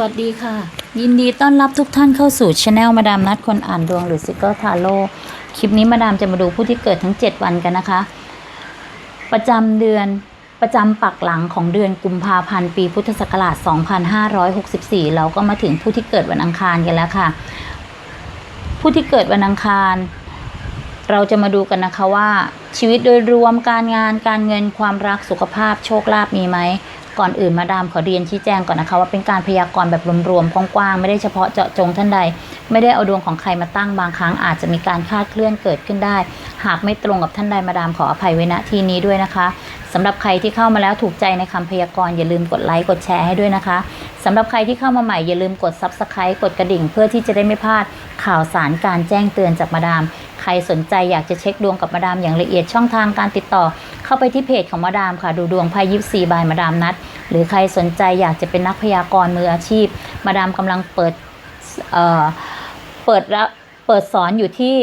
สวัสดีค่ะ ยินดีต้อนรับทุกท่านเข้าสู่ช anel มาดามนัดคนอ่านดวงหรือซิกเกอร์ทาโร่คลิปนี้มาดามจะมาดูผู้ที่เกิดทั้ง 7 วันกันนะคะ ประจำเดือนประจำปักหลังของเดือนกุมภาพันธ์ปีพุทธศักราช 2564 เราก็มาถึงผู้ที่เกิดวันอังคารกันแล้วค่ะ ผู้ที่เกิดวันอังคาร เราจะมาดูกันนะคะว่าชีวิตโดยรวมการงานการเงินความรักสุขภาพโชคลาภมีไหม ก่อนอื่นมาดามขอเรียนชี้แจงก่อนนะคะ ว่าเป็นการพยากรณ์แบบรวมๆกว้างๆไม่ได้เฉพาะเจาะจงท่านใด ไม่ได้เอาดวงของใครมาตั้งบางครั้งอาจจะมีการคลาดเคลื่อนเกิดขึ้นได้ หากไม่ตรงกับท่านใดมาดามขออภัยไว้ณที่นี้ด้วยนะคะสำหรับใครที่เข้ามาแล้วถูกใจในคำพยากรณ์อย่าลืมกดไลค์กดแชร์ให้ด้วยนะคะสำหรับใครที่เข้ามาใหม่อย่าลืมกด Subscribe กดกระดิ่ง เพื่อที่จะได้ไม่พลาดข่าวสารการแจ้งเตือนจากมาดาม ใครสนใจอยากจะเช็คดวงกับมาดามอย่างละเอียดช่องทางการติดต่อ เข้าไปที่เพจของมาดามค่ะดูดวงไพ่ยิปซีบายมาดามนัด หรือใครสนใจอยากจะเป็นนักพยากรณ์มืออาชีพ มาดามกำลังเปิดเอ่อเปิดรับเปิดสอนอยู่ที่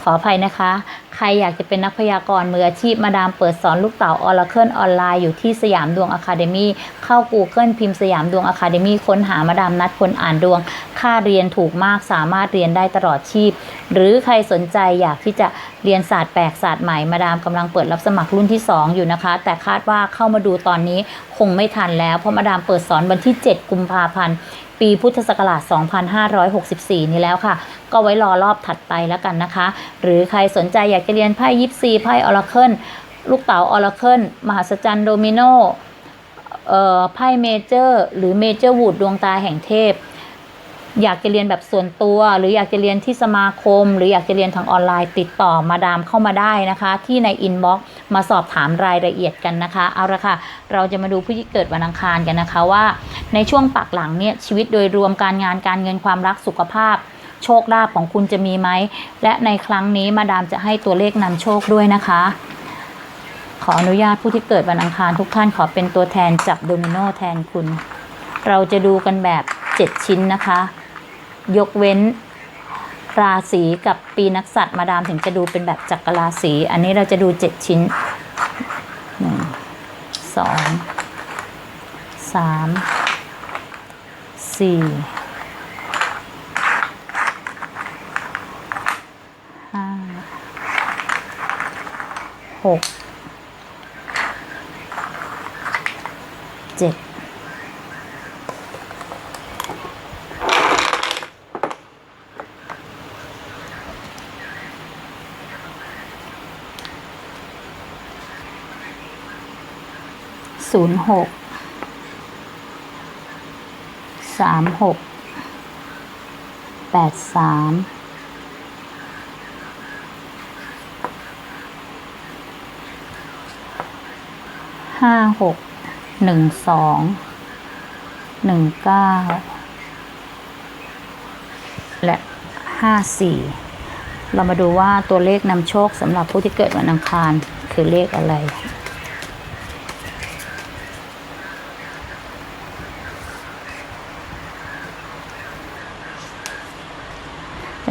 ขออภัยนะคะ ใครอยากจะเป็นนักพยากรณ์มืออาชีพมาดามเปิดสอนลูกเต๋าออร์เคิลออนไลน์อยู่ที่สยามดวงอะคาเดมี่เข้า Google พิมพ์สยามดวงอะคาเดมี่ค้นหามาดามนัดคนอ่านดวง ค่าเรียนถูกมากสามารถเรียนได้ตลอดชีพ หรือใครสนใจอยากที่จะเรียนศาสตร์แปลกศาสตร์ใหม่มาดามกำลังเปิดรับสมัครรุ่นที่ 2 อยู่นะคะ แต่คาดว่าเข้ามาดูตอนนี้คงไม่ทันแล้วเพราะมาดามเปิดสอนวันที่ 7 กุมภาพันธ์ ปีพุทธศักราช 2564 นี้แล้วค่ะ ก็ไว้รอรอบถัดไปแล้วกันนะคะ หรือใครสนใจอยากจะเรียนไพ่ยิปซีไพ่ออร์เคิลลูกเต๋าออร์เคิลมหัศจรรย์โดมิโนไพ่เมเจอร์หรือเมเจอร์วูดดวงตาแห่งเทพ อยากจะเรียนแบบส่วนตัว หรืออยากจะเรียนที่สมาคม หรืออยากจะเรียนทางออนไลน์ติดต่อมาดามเข้ามาได้นะคะ ที่ในอินบ็อกซ์มาสอบถามรายละเอียดกันนะคะ เอาละค่ะ เราจะมาดูผู้ที่เกิดวันอังคารกันนะคะว่า ในช่วงปักหลังเนี่ยชีวิตโดยรวมการงานการเงินความรักสุขภาพ โชคลาภของคุณจะมีไหมและในครั้งนี้มาดามจะให้ตัวเลขนำโชคด้วยนะคะ ขออนุญาตผู้ที่เกิดวันอังคารทุกท่านขอเป็นตัวแทนจับโดมิโนแทนคุณ เราจะดูกันแบบ 7 ชิ้นนะคะ ยกเว้นราศีกับปีนักษัตริย์มาดามถึงจะดูเป็นแบบจักรราศีอันนี้เราจะดู7ชิ้นหนึ่งสองสามสี่ห้าหก ศูนย์หกสามหกแปดสามห้าหกหนึ่งสองหนึ่งเก้าและห้าสี่เรามาดูว่าตัวเลขนำโชคสำหรับผู้ที่เกิดวันอังคารคือเลขอะไร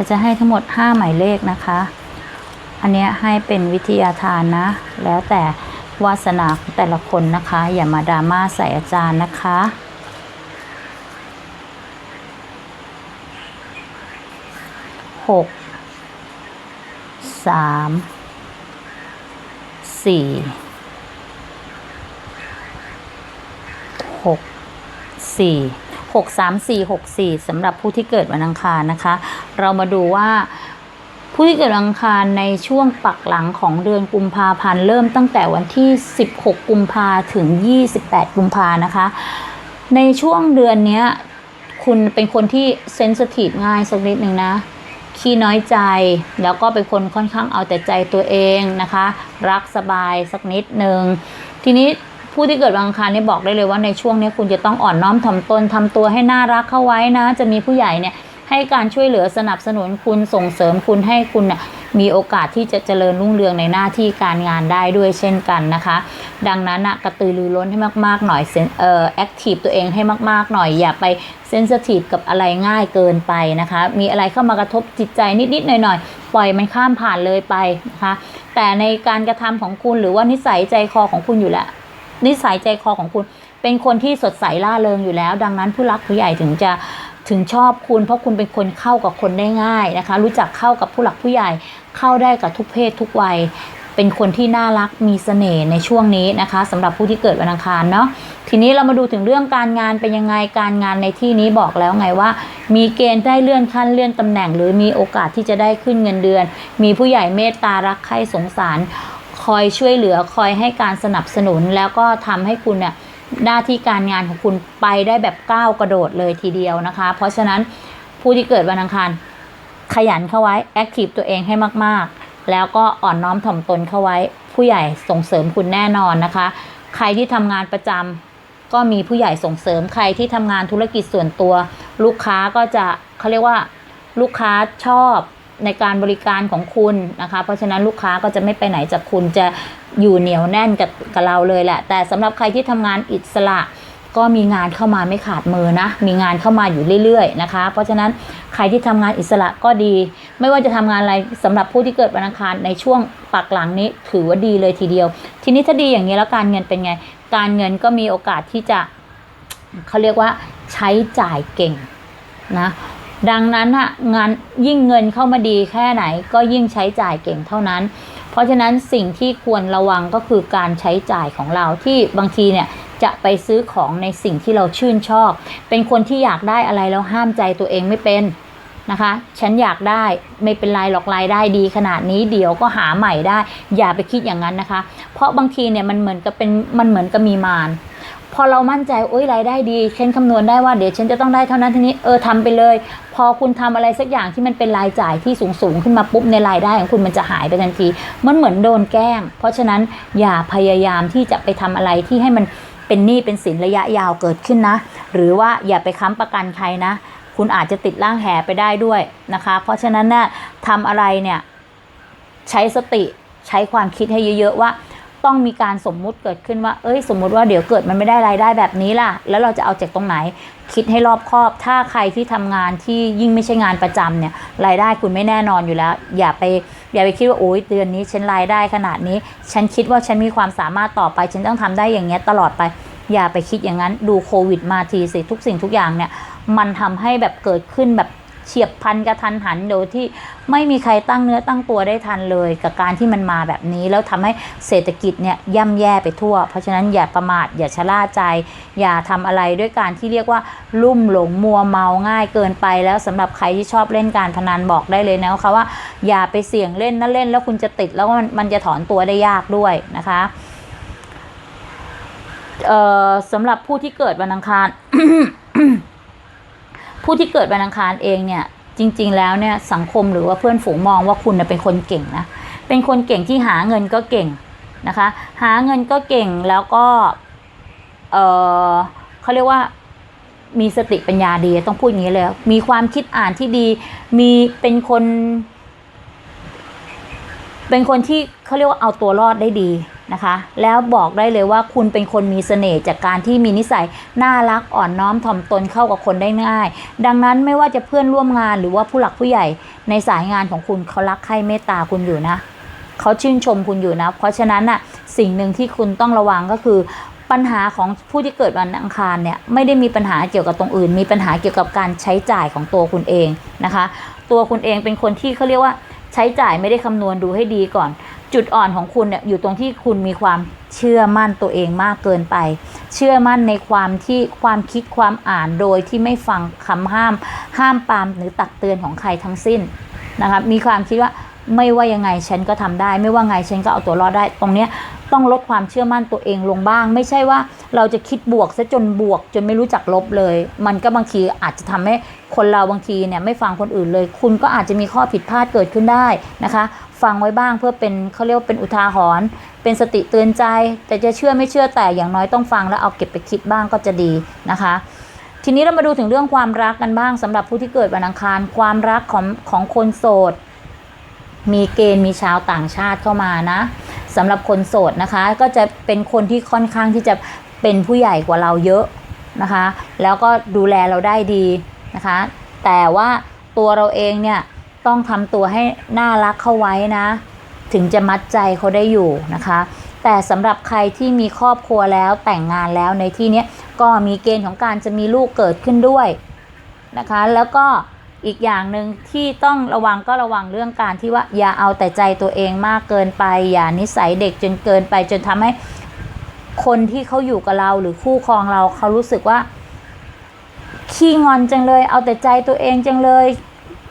เราจะให้ทั้งหมด 5 หมายเลขนะคะ อันนี้ให้เป็นวิทยาทานนะ แล้วแต่วาสนาของแต่ละคนนะคะ อย่ามาดราม่าใส่อาจารย์นะคะ หก สาม สี่ หก สี่ หกสามสี่หกสี่สำหรับผู้ที่เกิดวันอังคารนะคะ เรามาดูว่าผู้ที่เกิดอังคารในช่วงปักหลังของเดือนกุมภาพันธ์เริ่มตั้งแต่วันที่ 16 กุมภาถึง 28 กุมภานะคะ ในช่วงเดือนนี้คุณเป็นคนที่เซนสทีฟง่ายสักนิดหนึ่งนะขี้น้อยใจแล้วก็เป็นคนค่อนข้างเอาแต่ใจตัวเองนะคะ รักสบายสักนิดหนึ่งทีนี้ ผู้ที่เกิดวันอังคารนี่บอกได้เลยว่าในช่วงนี้คุณจะต้องอ่อนน้อมถ่อมตนทำตัวให้น่ารักเข้าไว้นะ จะมีผู้ใหญ่เนี่ยให้การช่วยเหลือสนับสนุนคุณส่งเสริมคุณให้คุณน่ะมีโอกาสที่จะเจริญรุ่งเรืองในหน้าที่การงานได้ด้วยเช่นกันนะคะ ดังนั้นนะกระตือรือร้นให้มากๆหน่อยเอ่อแอคทีฟตัวเองให้มากๆหน่อย อย่าไปเซนสทีฟกับอะไรง่ายเกินไปนะคะ มีอะไรเข้ามากระทบจิตใจนิดๆหน่อยๆ ปล่อยมันข้ามผ่านเลยไปนะคะ แต่ในการกระทำของคุณหรือว่านิสัยใจคอของคุณอยู่แล้ว นิสัยใจคอของคุณ เป็นคนที่สดใสล่าเริงอยู่แล้ว ดังนั้นผู้รักผู้ใหญ่ถึงจะถึงชอบคุณเพราะคุณเป็นคนเข้ากับคนได้ง่ายนะคะ รู้จักเข้ากับผู้หลักผู้ใหญ่เข้าได้กับทุกเพศทุกวัย เป็นคนที่น่ารักมีเสน่ห์ในช่วงนี้นะคะสำหรับผู้ที่เกิดวันอังคารเนาะทีนี้เรามาดูถึงเรื่องการงานเป็นยังไงการงานในที่นี้บอกแล้วไงว่า มีเกณฑ์ได้เลื่อนขั้นเลื่อนตำแหน่ง หรือมีโอกาสที่จะได้ขึ้นเงินเดือน มีผู้ใหญ่เมตตารักใคร่สงสาร คอยช่วยเหลือคอยให้การสนับสนุน แล้วก็ทำให้คุณเนี่ยหน้าที่การงานของคุณไปได้แบบก้าวกระโดดเลยทีเดียวนะคะ เพราะฉะนั้นผู้ที่เกิดวันอังคารขยันเข้าไว้แอคทีฟตัวเองให้มากๆ แล้วก็อ่อนน้อมถ่อมตนเข้าไว้ ผู้ใหญ่ส่งเสริมคุณแน่นอนนะคะ ใครที่ทำงานประจำก็มีผู้ใหญ่ส่งเสริมใครที่ทำงานธุรกิจส่วนตัว ลูกค้าก็จะเขาเรียกว่าลูกค้าชอบ ในการบริการของคุณนะคะ เพราะฉะนั้นลูกค้าก็จะไม่ไปไหนจากคุณจะอยู่เหนียวแน่นกับกับเราเลยแหละ แต่สำหรับใครที่ทำงานอิสระก็มีงานเข้ามาไม่ขาดมือนะ มีงานเข้ามาอยู่เรื่อยๆนะคะ เพราะฉะนั้นใครที่ทำงานอิสระก็ดี ไม่ว่าจะทำงานอะไรสำหรับผู้ที่เกิดวันอังคารในช่วงปักหลังนี้ถือว่าดีเลยทีเดียว ทีนี้ถ้าดีอย่างนี้แล้วการเงินเป็นไง การเงินก็มีโอกาสที่จะเขาเรียกว่าใช้จ่ายเก่งนะ ดังนั้นอะงานยิ่งเงินเข้ามาดีแค่ไหนก็ยิ่งใช้จ่ายเก่งเท่านั้น เพราะฉะนั้นสิ่งที่ควรระวังก็คือการใช้จ่ายของเราที่บางทีเนี่ยจะไปซื้อของในสิ่งที่เราชื่นชอบ เป็นคนที่อยากได้อะไรแล้วห้ามใจตัวเองไม่เป็นนะคะ ฉันอยากได้ไม่เป็นไรหรอกรายได้ดีขนาดนี้เดี๋ยวก็หาใหม่ได้ อย่าไปคิดอย่างนั้นนะคะ เพราะบางทีเนี่ยมันเหมือนกับเป็นมันเหมือนกับมีมาร อเรามั่นใจโอ้ยรายได้ดีฉันคำนวณได้ว่าเดี๋ยวฉันจะต้องได้เท่านั้นเท่านี้เออทำไปเลย พอคุณทำอะไรสักอย่างที่มันเป็นรายจ่ายที่สูงสูงๆขึ้นมาปุ๊บในรายได้ของคุณมันจะหายไปทันทีมันเหมือนโดนแกล้ง เพราะฉะนั้นอย่าพยายามที่จะไปทำอะไรที่ให้มันเป็นหนี้เป็นสินระยะยาวเกิดขึ้นนะ หรือว่าอย่าไปค้ำประกันใครนะ คุณอาจจะติดร่างแหไปได้ด้วยนะคะ เพราะฉะนั้นเนี่ยทำอะไรเนี่ยใช้สติใช้ความคิดให้เยอะๆว่า ต้องมีการสมมุติเกิดขึ้นว่า เอ้ย สมมุติว่าเดี๋ยวเกิดมันไม่ได้รายได้แบบนี้ล่ะ แล้วเราจะเอาจากตรงไหน คิดให้รอบคอบ ถ้าใครที่ทำงานที่ยิ่งไม่ใช่งานประจำเนี่ย รายได้คุณไม่แน่นอนอยู่แล้ว อย่าไป อย่าไปคิดว่าโอ้ยเดือนนี้ฉันรายได้ขนาดนี้ ฉันคิดว่าฉันมีความสามารถต่อไป ฉันต้องทำได้อย่างเงี้ยตลอดไป อย่าไปคิดอย่างนั้น ดูโควิดมาทีสิ ทุกสิ่งทุกอย่างเนี่ย มันทำให้แบบเกิดขึ้นแบบ เฉียบพันกระทันหันโดยที่ไม่มีใครตั้งเนื้อตั้งตัวได้ทันเลย กับการที่มันมาแบบนี้ แล้วทำให้เศรษฐกิจเนี่ยย่ำแย่ไปทั่ว เพราะฉะนั้นอย่าประมาทอย่าชะล่าใจ อย่าทำอะไรด้วยการที่เรียกว่าลุ่มหลงมัวเมาง่ายเกินไป แล้วสำหรับใครที่ชอบเล่นการพนันบอกได้เลยนะคะว่า อย่าไปเสี่ยงเล่นนะเล่น แล้วคุณจะติดแล้วมันมันจะถอนตัวได้ยากด้วยนะคะสำหรับผู้ที่เกิดวันอังคาร ผู้ที่เกิดวันอังคารเองเนี่ยจริง ๆ แล้วเนี่ยสังคมหรือว่าเพื่อนฝูงมองว่าคุณเป็นคนเก่งนะเป็นคนเก่งที่หาเงินก็เก่งนะคะ หาเงินก็เก่งแล้วก็เออเขาเรียกว่ามีสติปัญญาดีต้องพูดอย่างนี้เลย มีความคิดอ่านที่ดี มีเป็นคน เป็นคนที่ เขาเรียกว่าเอาตัวรอดได้ดีนะคะ แล้วบอกได้เลยว่าคุณเป็นคนมีเสน่ห์จากการที่มีนิสัยน่ารักอ่อนน้อมถ่อมตนเข้ากับคนได้ง่าย ดังนั้นไม่ว่าจะเพื่อนร่วมงานหรือว่าผู้หลักผู้ใหญ่ในสายงานของคุณเขารักใคร่เมตตาคุณอยู่นะเขาชื่นชมคุณอยู่นะ เพราะฉะนั้นน่ะสิ่งหนึ่งที่คุณต้องระวังก็คือปัญหาของผู้ที่เกิดวันอังคารเนี่ยไม่ได้มีปัญหาเกี่ยวกับตรงอื่น มีปัญหาเกี่ยวกับการใช้จ่ายของตัวคุณเองนะคะ ตัวคุณเองเป็นคนที่เขาเรียกว่าใช้จ่ายไม่ได้คำนวณดูให้ดีก่อน จุดอ่อนของคุณเนี่ยอยู่ตรงที่คุณมีความเชื่อมั่นตัวเองมากเกินไป เชื่อมั่นในความที่ความคิดความอ่านโดยที่ไม่ฟังคำห้าม ห้ามปามหรือตักเตือนของใครทั้งสิ้นนะคะมีความคิดว่าไม่ว่ายังไงฉันก็ทำได้ ไม่ว่าไงฉันก็เอาตัวรอดได้ ตรงเนี้ยต้องลดความเชื่อมั่นตัวเองลงบ้าง ไม่ใช่ว่าเราจะคิดบวกซะจนบวก จนไม่รู้จักลบเลย มันก็บางทีอาจจะทำให้คนเราบางทีเนี่ยไม่ฟังคนอื่นเลย คุณก็อาจจะมีข้อผิดพลาดเกิดขึ้นได้นะคะ ฟังไว้บ้างเพื่อเป็นเขาเรียกว่าเป็นอุทาหรณ์เป็นสติเตือนใจ แต่จะเชื่อไม่เชื่อแต่อย่างน้อยต้องฟังแล้วเอาเก็บไปคิดบ้างก็จะดีนะคะ ทีนี้เรามาดูถึงเรื่องความรักกันบ้างสำหรับผู้ที่เกิดวันอังคาร ความรักของของคนโสด มีเกณฑ์มีชาวต่างชาติเข้ามานะสำหรับคนโสดนะคะ ก็จะเป็นคนที่ค่อนข้างที่จะเป็นผู้ใหญ่กว่าเราเยอะนะคะ แล้วก็ดูแลเราได้ดีนะคะ แต่ว่าตัวเราเองเนี่ย ต้องทำตัวให้น่ารักเข้าไว้นะ ถึงจะมัดใจเขาได้อยู่นะคะ แต่สำหรับใครที่มีครอบครัวแล้วแต่งงานแล้วในที่นี้ก็มีเกณฑ์ของการจะมีลูกเกิดขึ้นด้วยนะคะ แล้วก็อีกอย่างหนึ่งที่ต้องระวังก็ระวังเรื่องการที่ว่าอย่าเอาแต่ใจตัวเองมากเกินไป อย่านิสัยเด็กจนเกินไป จนทำให้คนที่เขาอยู่กับเราหรือคู่ครองเราเขารู้สึกว่าขี้งอนจังเลย เอาแต่ใจตัวเองจังเลย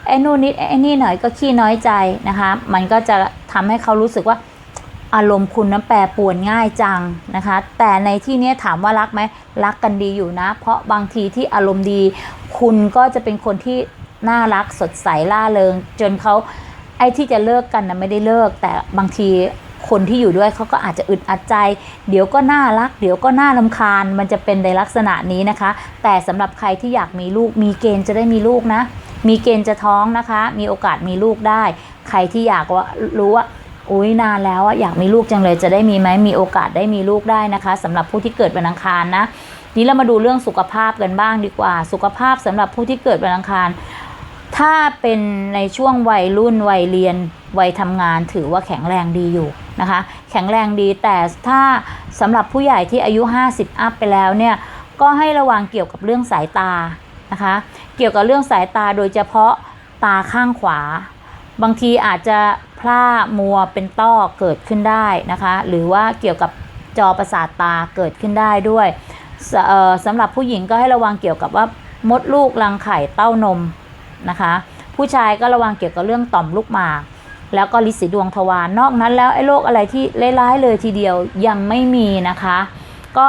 ไอ้นู่นนิดไอ้นี่หน่อยก็ขี้น้อยใจนะคะ มันก็จะทำให้เขารู้สึกว่าอารมณ์คุณน้ำแปรปวนง่ายจังนะคะ แต่ในที่นี้ถามว่ารักไหมรักกันดีอยู่นะ เพราะบางทีที่อารมณ์ดี คุณก็จะเป็นคนที่น่ารักสดใสล่าเริง จนเขาไอ้ที่จะเลิกกันนะไม่ได้เลิก แต่บางทีคนที่อยู่ด้วยเขาก็อาจจะอึดอัดใจ เดี๋ยวก็น่ารัก เดี๋ยวก็น่ารำคาญ มันจะเป็นในลักษณะนี้นะคะ แต่สำหรับใครที่อยากมีลูกมีเกณฑ์จะได้มีลูกนะ มีเกณฑ์จะท้องนะคะ มีโอกาสมีลูกได้ ใครที่อยากว่ารู้ว่าอุ้ยนานแล้วอะอยากมีลูกจังเลยจะได้มีไหมมีโอกาสได้มีลูกได้นะคะสำหรับผู้ที่เกิดวันอังคารนะนี้เรามาดูเรื่องสุขภาพกันบ้างดีกว่า สุขภาพสำหรับผู้ที่เกิดวันอังคาร ถ้าเป็นในช่วงวัยรุ่นวัยเรียนวัยทำงานถือว่าแข็งแรงดีอยู่นะคะ แข็งแรงดีแต่ถ้าสำหรับผู้ใหญ่ที่อายุ 50 อัพไปแล้วเนี่ยก็ให้ระวังเกี่ยวกับเรื่องสายตานะคะ เกี่ยวกับเรื่องสายตาโดยเฉพาะตาข้างขวา บางทีอาจจะพร่ามัวเป็นต้อเกิดขึ้นได้นะคะ หรือว่าเกี่ยวกับจอประสาทตาเกิดขึ้นได้ด้วยสสำหรับผู้หญิงก็ให้ระวังเกี่ยวกับว่ามดลูกรังไข่เต้านมนะคะ ผู้ชายก็ระวังเกี่ยวกับเรื่องต่อมลูกหมาก แล้วก็ลิสีดวงทวารนอกนั้นแล้วไอ้โรคอะไรที่ร้ายๆเลยทีเดียวยังไม่มีนะคะ ก็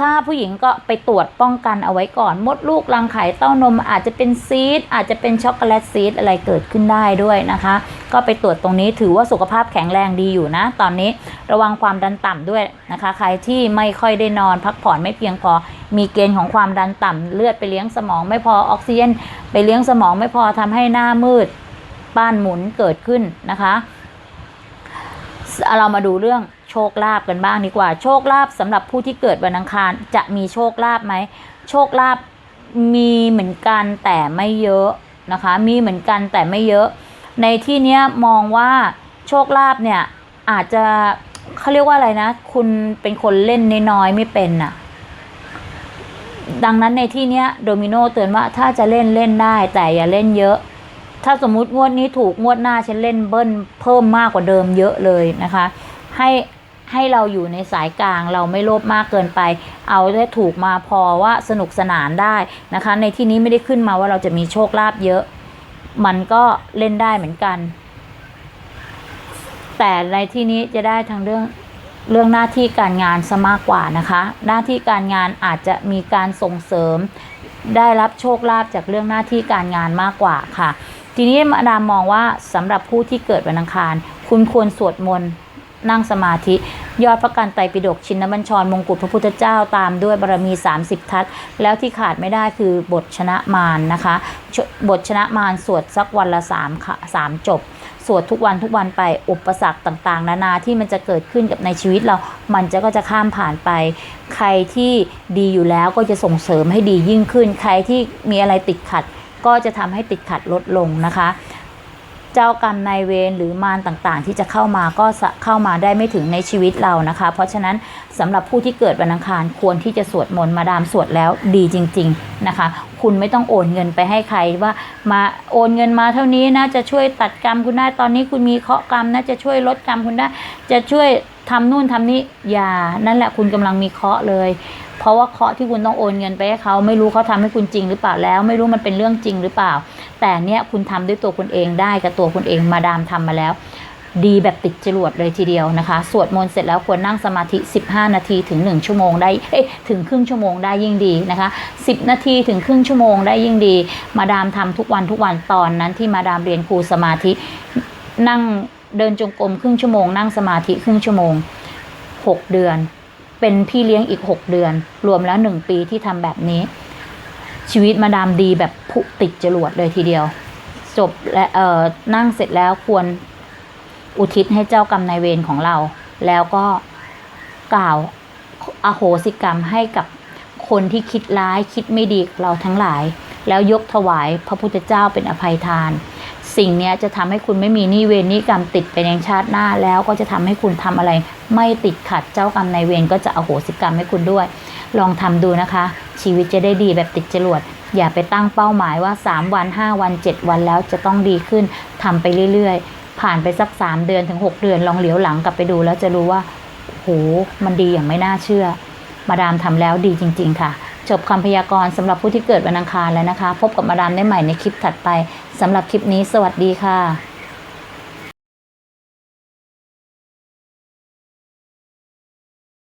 ถ้าผู้หญิงก็ไปตรวจป้องกันเอาไว้ก่อน มดลูกรังไข่เต้านมอาจจะเป็นซีดอาจจะเป็นช็อกโกแลตซีดอะไรเกิดขึ้นได้ด้วยนะคะ ก็ไปตรวจตรงนี้ถือว่าสุขภาพแข็งแรงดีอยู่นะ ตอนนี้ระวังความดันต่ำด้วยนะคะ ใครที่ไม่ค่อยได้นอนพักผ่อนไม่เพียงพอ มีเกณฑ์ของความดันต่ำเลือดไปเลี้ยงสมองไม่พอออกซิเจนไปเลี้ยงสมองไม่พอทำให้หน้ามืดบ้านหมุนเกิดขึ้นนะคะ เรามาดูเรื่อง โชคลาภกันบ้างดีกว่า โชคลาภสำหรับผู้ที่เกิดวันอังคารจะมีโชคลาภไหมโชคลาภมีเหมือนกันแต่ไม่เยอะนะคะ มีเหมือนกันแต่ไม่เยอะ ในที่เนี้ยมองว่าโชคลาภเนี่ยอาจจะเขาเรียกว่าอะไรนะ คุณเป็นคนเล่นน้อยๆไม่เป็นน่ะดังนั้นในที่เนี้ยโดมิโนเตือนว่าถ้าจะเล่นเล่นได้แต่อย่าเล่นเยอะ ถ้าสมมุติงวดนี้ถูกงวดหน้าฉันเล่นเบิ้ลเพิ่มมากกว่าเดิมเยอะเลยนะคะ ให้ ให้เราอยู่ในสายกลางเราไม่โลภมากเกินไป เอาได้ถูกมาพอว่าสนุกสนานได้นะคะ ในที่นี้ไม่ได้ขึ้นมาว่าเราจะมีโชคลาภเยอะ มันก็เล่นได้เหมือนกัน แต่ในที่นี้จะได้ทางเรื่องเรื่องหน้าที่การงานซะมากกว่านะคะ หน้าที่การงานอาจจะมีการส่งเสริม ได้รับโชคลาภจากเรื่องหน้าที่การงานมากกว่าค่ะ ทีนี้มาดามมองว่าสำหรับผู้ที่เกิดวันอังคาร คุณควรสวดมนต์ นั่งสมาธิ ยอดพระกันไตรปิฎกชินบัญชรมงกุฎพระพุทธเจ้าตามด้วยบารมี 30 ทัศแล้วที่ขาดไม่ได้คือบทชนะมารนนะคะ บทชนะมารสวดสักวันละ3ค่ะสามจบ สวดทุกวันทุกวันไปอุปสรรคต่างๆ นานาที่มันจะเกิดขึ้นกับในชีวิตเรา มันจะก็จะข้ามผ่านไป ใครที่ดีอยู่แล้วก็จะส่งเสริมให้ดียิ่งขึ้น ใครที่มีอะไรติดขัดก็จะทำให้ติดขัดลดลงนะคะ เจ้ากรรมนายเวรหรือมารต่างๆ ที่จะเข้ามาก็เข้ามาได้ไม่ถึงในชีวิตเรานะคะ เพราะฉะนั้นสำหรับผู้ที่เกิดวันอังคารควรที่จะสวดมนต์มาดามสวดแล้วดีจริง ๆนะคะ คุณไม่ต้องโอนเงินไปให้ใครว่ามาโอนเงินมาเท่านี้นะจะช่วยตัดกรรมคุณได้ตอนนี้คุณมีเคราะห์กรรมนะจะช่วยลดกรรมคุณได้จะช่วยทำนู่นทำนี่อย่านั่นแหละคุณกำลังมีเคราะห์เลย เพราะว่าเคราะห์ที่คุณต้องโอนเงินไปให้เขาไม่รู้เขาทำให้คุณจริงหรือเปล่าแล้ว ไม่รู้มันเป็นเรื่องจริงหรือเปล่า แต่เนี้ยคุณทำด้วยตัวคุณเองได้กับตัวคุณเองมาดามทำมาแล้ว ดีแบบติดจรวดเลยทีเดียวนะคะ สวดมนต์เสร็จแล้วควรนั่งสมาธิ 15 นาทีถึง 1 ชั่วโมงได้เอ๊ะถึงครึ่งชั่วโมงได้ยิ่งดีนะคะ 10 นาทีถึงครึ่งชั่วโมงได้ยิ่งดี มาดามทำทุกวันทุกวันตอนนั้นที่มาดามเรียนครูสมาธินั่งเดินจงกรมครึ่งชั่วโมงนั่งสมาธิครึ่งชั่วโมง 6 เดือน เป็นพี่เลี้ยงอีก 6 เดือน รวมแล้ว 1 ปีที่ทำแบบนี้ ชีวิตมาดามดีแบบผุติดจรวดเลยทีเดียว จบและเอ่อนั่งเสร็จแล้วควรอุทิศให้เจ้ากรรมนายเวรของเรา แล้วก็กล่าวอโหสิกรรมให้กับคนที่คิดร้ายคิดไม่ดีเราทั้งหลาย แล้วยกถวายพระพุทธเจ้าเป็นอภัยทาน สิ่งนี้จะทำให้คุณไม่มีหนี้เวรนี้กรรมติดไปในชาติหน้าแล้วก็จะทำให้คุณทำอะไร ไม่ติดขัดเจ้ากรรมนายเวรก็จะอโหสิกรรมให้คุณด้วย ลองทำดูนะคะ ชีวิตจะได้ดีแบบติดจรวด อย่าไปตั้งเป้าหมายว่า 3 วัน 5 วัน 7 วันแล้วจะต้องดีขึ้นทำไปเรื่อยๆ ผ่านไปสัก 3 เดือนถึง 6 เดือนลองเหลียวหลังกลับไปดูแล้วจะรู้ว่าโหมันดีอย่างไม่น่าเชื่อ มาดามทำแล้วดีจริง ๆ ค่ะ จบคำพยากรณ์สำหรับผู้ที่เกิดวันอังคารแล้วนะคะ พบกับมาดามได้ใหม่ในคลิปถัดไปสำหรับคลิปนี้ สวัสดีค่ะ